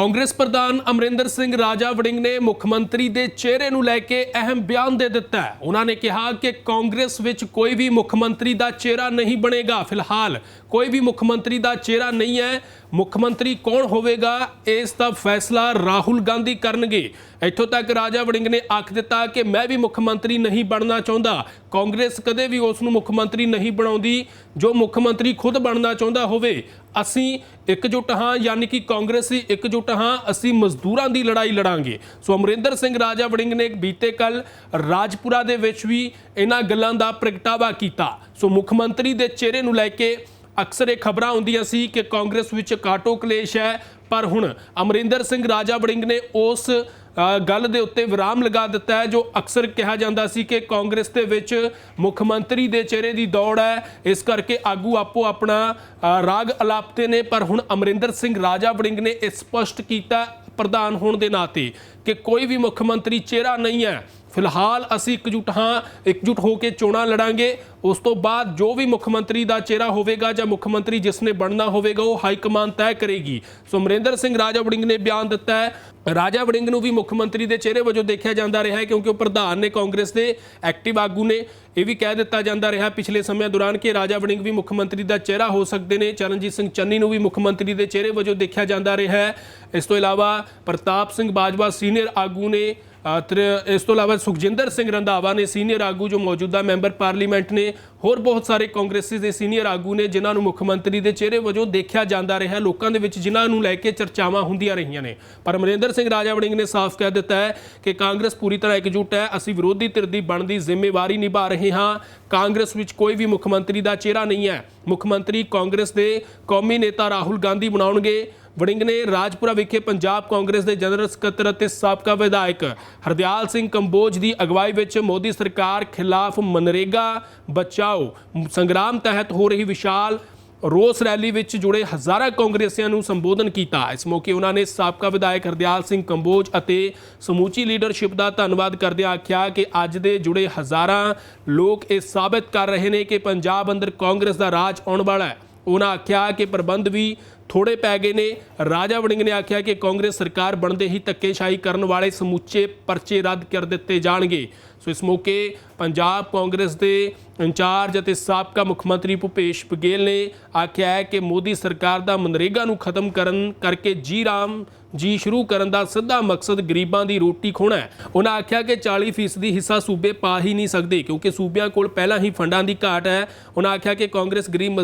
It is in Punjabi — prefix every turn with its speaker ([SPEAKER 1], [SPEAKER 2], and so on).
[SPEAKER 1] ਕਾਂਗਰਸ ਪ੍ਰਧਾਨ ਅਮਰਿੰਦਰ ਸਿੰਘ ਰਾਜਾ ਵੜਿੰਗ ਨੇ ਮੁੱਖ ਮੰਤਰੀ ਦੇ ਚਿਹਰੇ ਨੂੰ ਲੈ ਕੇ ਅਹਿਮ ਬਿਆਨ ਦੇ ਦਿੱਤਾ ਹੈ। ਉਹਨਾਂ ਨੇ ਕਿਹਾ ਕਿ ਕਾਂਗਰਸ ਵਿੱਚ ਕੋਈ ਵੀ ਮੁੱਖ ਮੰਤਰੀ ਦਾ ਚਿਹਰਾ ਨਹੀਂ ਬਣੇਗਾ। ਫਿਲਹਾਲ ਕੋਈ ਵੀ ਮੁੱਖ ਮੰਤਰੀ ਦਾ ਚਿਹਰਾ ਨਹੀਂ ਹੈ। ਮੁੱਖ ਮੰਤਰੀ ਕੌਣ ਹੋਵੇਗਾ, ਇਸ ਦਾ ਫੈਸਲਾ ਰਾਹੁਲ ਗਾਂਧੀ ਕਰਨਗੇ। ਇੱਥੋਂ ਤੱਕ ਰਾਜਾ ਵੜਿੰਗ ਨੇ ਆਖ ਦਿੱਤਾ ਕਿ ਮੈਂ ਵੀ ਮੁੱਖ ਮੰਤਰੀ ਨਹੀਂ ਬਣਨਾ ਚਾਹੁੰਦਾ। ਕਾਂਗਰਸ ਕਦੇ ਵੀ ਉਸ ਨੂੰ ਮੁੱਖ ਮੰਤਰੀ ਨਹੀਂ ਬਣਾਉਂਦੀ। ਜੋ ਮੁੱਖ ਮੰਤਰੀ ਖੁਦ ਬਣਨਾ ਚਾਹੁੰਦਾ ਹੋਵੇ ਅਸੀਂ ਇਕਜੁੱਟ ਹਾਂ, ਯਾਨੀ ਕਿ ਕਾਂਗਰਸੀ ਇਕਜੁੱਟ ਹਾਂ, ਅਸੀਂ ਮਜ਼ਦੂਰਾਂ ਦੀ ਲੜਾਈ ਲੜਾਂਗੇ। ਸੋ ਅਮਰਿੰਦਰ ਸਿੰਘ ਰਾਜਾ ਵੜਿੰਗ ਨੇ ਬੀਤੇ ਕੱਲ ਰਾਜਪੁਰਾ ਦੇ ਵਿੱਚ ਵੀ ਇਹਨਾਂ ਗੱਲਾਂ ਦਾ ਪ੍ਰਗਟਾਵਾ ਕੀਤਾ। ਸੋ ਮੁੱਖ ਮੰਤਰੀ ਦੇ ਚਿਹਰੇ ਨੂੰ ਲੈ ਕੇ ਅਕਸਰ ਇਹ ਖਬਰਾਂ ਆਉਂਦੀਆਂ ਸੀ ਕਿ ਕਾਂਗਰਸ ਵਿੱਚ ਕਾਟੋ ਕਲੇਸ਼ ਹੈ। ਪਰ ਹੁਣ ਅਮਰਿੰਦਰ ਸਿੰਘ ਰਾਜਾ ਵੜਿੰਗ ਨੇ ਉਸ ਗੱਲ ਦੇ ਉੱਤੇ ਵਿਰਾਮ ਲਗਾ ਦਿੱਤਾ ਹੈ, ਜੋ ਅਕਸਰ ਕਿਹਾ ਜਾਂਦਾ ਸੀ ਕਿ ਕਾਂਗਰਸ ਦੇ ਵਿੱਚ ਮੁੱਖ ਮੰਤਰੀ ਦੇ ਚਿਹਰੇ ਦੀ ਦੌੜ ਹੈ। ਇਸ ਕਰਕੇ ਆਗੂ ਆਪੋ ਆਪਣਾ ਰਾਗ ਅਲਾਪਤੇ ਨੇ, ਪਰ ਹੁਣ ਅਮਰਿੰਦਰ ਸਿੰਘ ਰਾਜਾ ਵੜਿੰਗ ਨੇ ਇਹ ਸਪਸ਼ਟ ਕੀਤਾ ਪ੍ਰਧਾਨ ਹੋਣ ਦੇ ਨਾਤੇ ਕਿ ਕੋਈ ਵੀ ਮੁੱਖ ਮੰਤਰੀ ਚਿਹਰਾ ਨਹੀਂ ਹੈ ਫਿਲਹਾਲ ਅਸੀਂ ਇਕਜੁੱਟ ਹਾਂ, ਇਕਜੁੱਟ ਹੋ ਕੇ ਚੋਣਾਂ ਲੜਾਂਗੇ। ਉਸ ਤੋਂ ਬਾਅਦ ਜੋ ਵੀ ਮੁੱਖ ਮੰਤਰੀ ਦਾ ਚਿਹਰਾ ਹੋਵੇਗਾ ਜਾਂ ਮੁੱਖ ਮੰਤਰੀ ਜਿਸ ਨੇ ਬਣਨਾ ਹੋਵੇਗਾ, ਉਹ ਹਾਈ ਕਮਾਨ ਤੈਅ ਕਰੇਗੀ। ਸੋ ਅਮਰਿੰਦਰ ਸਿੰਘ ਰਾਜਾ ਵੜਿੰਗ ਨੇ ਬਿਆਨ ਦਿੱਤਾ ਹੈ। ਰਾਜਾ ਵੜਿੰਗ ਨੂੰ ਵੀ ਮੁੱਖ ਮੰਤਰੀ ਦੇ ਚਿਹਰੇ ਵਜੋਂ ਦੇਖਿਆ ਜਾਂਦਾ ਰਿਹਾ ਹੈ, ਕਿਉਂਕਿ ਉਹ ਪ੍ਰਧਾਨ ਨੇ, ਕਾਂਗਰਸ ਦੇ ਐਕਟਿਵ ਆਗੂ ਨੇ। ਇਹ ਵੀ ਕਹਿ ਦਿੱਤਾ ਜਾਂਦਾ ਰਿਹਾ, ਪਿਛਲੇ ਸਮਿਆਂ ਦੌਰਾਨ ਕਿ ਰਾਜਾ ਵੜਿੰਗ ਵੀ ਮੁੱਖ ਮੰਤਰੀ ਦਾ ਚਿਹਰਾ ਹੋ ਸਕਦੇ ਨੇ। ਚਰਨਜੀਤ ਸਿੰਘ ਚੰਨੀ ਨੂੰ ਵੀ ਮੁੱਖ ਮੰਤਰੀ ਦੇ ਚਿਹਰੇ ਵਜੋਂ ਦੇਖਿਆ ਜਾਂਦਾ ਰਿਹਾ ਹੈ। ਇਸ ਤੋਂ ਇਲਾਵਾ ਪ੍ਰਤਾਪ ਸਿੰਘ ਬਾਜਵਾ ਸੀਨੀਅਰ ਆਗੂ ਨੇ ਇਸ ਤੋਂ ਇਲਾਵਾ ਸੁਖਜਿੰਦਰ ਸਿੰਘ ਰੰਧਾਵਾ ਨੇ ਸੀਨੀਅਰ ਆਗੂ ਜੋ ਮੌਜੂਦਾ ਮੈਂਬਰ ਪਾਰਲੀਮੈਂਟ ਨੇ ਹੋਰ ਬਹੁਤ ਸਾਰੇ ਕਾਂਗਰਸੀ ਦੇ ਸੀਨੀਅਰ ਆਗੂ ਨੇ ਜਿਨ੍ਹਾਂ ਨੂੰ ਮੁੱਖ ਮੰਤਰੀ ਦੇ ਚਿਹਰੇ ਵਜੋਂ ਦੇਖਿਆ ਜਾਂਦਾ ਰਿਹਾ, ਲੋਕਾਂ ਦੇ ਵਿੱਚ ਜਿਨ੍ਹਾਂ ਨੂੰ ਲੈ ਕੇ ਚਰਚਾਵਾਂ ਹੁੰਦੀਆਂ ਰਹੀਆਂ ਨੇ। ਪਰ ਮਨਿੰਦਰ ਸਿੰਘ ਰਾਜਾ ਵੜਿੰਗ ਨੇ ਸਾਫ਼ ਕਹਿ ਦਿੱਤਾ ਹੈ ਕਿ ਕਾਂਗਰਸ ਪੂਰੀ ਤਰ੍ਹਾਂ ਇਕਜੁੱਟ ਹੈ, ਅਸੀਂ ਵਿਰੋਧੀ ਧਿਰ ਦੀ ਬਣਦੀ ਜ਼ਿੰਮੇਵਾਰੀ ਨਿਭਾ ਰਹੇ ਹਾਂ। ਕਾਂਗਰਸ ਵਿੱਚ ਕੋਈ ਵੀ ਮੁੱਖ ਮੰਤਰੀ ਦਾ ਚਿਹਰਾ ਨਹੀਂ ਹੈ। ਮੁੱਖ ਮੰਤਰੀ ਕਾਂਗਰਸ ਦੇ ਕੌਮੀ ਨੇਤਾ ਰਾਹੁਲ ਗਾਂਧੀ ਬਣਾਉਣਗੇ। ਵੜਿੰਗ ਨੇ ਰਾਜਪੁਰਾ ਵਿਖੇ ਪੰਜਾਬ ਕਾਂਗਰਸ ਦੇ ਜਨਰਲ ਸਕੱਤਰ ਅਤੇ ਸਾਬਕਾ ਵਿਧਾਇਕ ਹਰਦਿਆਲ ਸਿੰਘ ਕੰਬੋਜ ਦੀ ਅਗਵਾਈ ਵਿੱਚ ਮੋਦੀ ਸਰਕਾਰ ਖਿਲਾਫ ਮਨਰੇਗਾ ਬਚਾਓ ਸੰਗਰਾਮ ਤਹਿਤ ਹੋ ਰਹੀ ਵਿਸ਼ਾਲ ਰੋਸ ਰੈਲੀ ਵਿੱਚ ਜੁੜੇ ਹਜ਼ਾਰਾਂ ਕਾਂਗਰਸੀਆਂ ਨੂੰ ਸੰਬੋਧਨ ਕੀਤਾ। ਇਸ ਮੌਕੇ ਉਹਨਾਂ ਨੇ ਸਾਬਕਾ ਵਿਧਾਇਕ ਹਰਦਿਆਲ ਸਿੰਘ ਕੰਬੋਜ ਅਤੇ ਸਮੂਚੀ ਲੀਡਰਸ਼ਿਪ ਦਾ ਧੰਨਵਾਦ ਕਰਦਿਆਂ ਆਖਿਆ ਕਿ ਅੱਜ ਦੇ ਜੁੜੇ ਹਜ਼ਾਰਾਂ ਲੋਕ ਇਹ ਸਾਬਤ ਕਰ ਰਹੇ ਨੇ ਕਿ ਪੰਜਾਬ ਅੰਦਰ ਕਾਂਗਰਸ ਦਾ ਰਾਜ ਆਉਣ ਵਾਲਾ ਹੈ। ਉਹਨਾਂ ਆਖਿਆ ਕਿ ਪ੍ਰਬੰਧ ਵੀ ਥੋੜੇ ਪੈ ਗਏ ਨੇ। ਰਾਜਾ ਵੜਿੰਗ ਨੇ ਆਖਿਆ ਕਿ ਕਾਂਗਰਸ ਸਰਕਾਰ ਬਣਦੇ ਹੀ ਧੱਕੇਸ਼ਾਹੀ ਕਰਨ ਵਾਲੇ ਸਮੁੱਚੇ ਪਰਚੇ ਰੱਦ ਕਰ ਦਿੱਤੇ ਜਾਣਗੇ। ਸੋ ਇਸ ਮੌਕੇ ਪੰਜਾਬ ਕਾਂਗਰਸ ਦੇ ਇੰਚਾਰਜ ਅਤੇ ਸਾਬਕਾ ਮੁੱਖ ਮੰਤਰੀ ਭੁਪੇਸ਼ ਬਘੇਲ ਨੇ ਆਖਿਆ ਹੈ ਕਿ ਮੋਦੀ ਸਰਕਾਰ ਦਾ ਮਨਰੇਗਾ ਨੂੰ ਖਤਮ ਕਰਨ ਕਰਕੇ ਜੀ ਰਾਮ, ਜੀ ਸ਼ੁਰੂ ਕਰਨ ਦਾ ਸਿੱਧਾ ਮਕਸਦ ਗਰੀਬਾਂ ਦੀ ਰੋਟੀ ਖੋਣਾ ਹੈ। ਉਹਨਾਂ ਆਖਿਆ ਕਿ 40% ਹਿੱਸਾ ਸੂਬੇ ਪਾ ਹੀ ਨਹੀਂ ਸਕਦੇ, ਕਿਉਂਕਿ ਸੂਬਿਆਂ ਕੋਲ ਪਹਿਲਾਂ ਹੀ ਫੰਡਾਂ ਦੀ ਘਾਟ ਹੈ। ਉਹਨਾਂ ਆਖਿਆ ਕਿ ਕਾਂਗਰਸ ਗਰੀਬ ਮਜ਼ਦੂਰ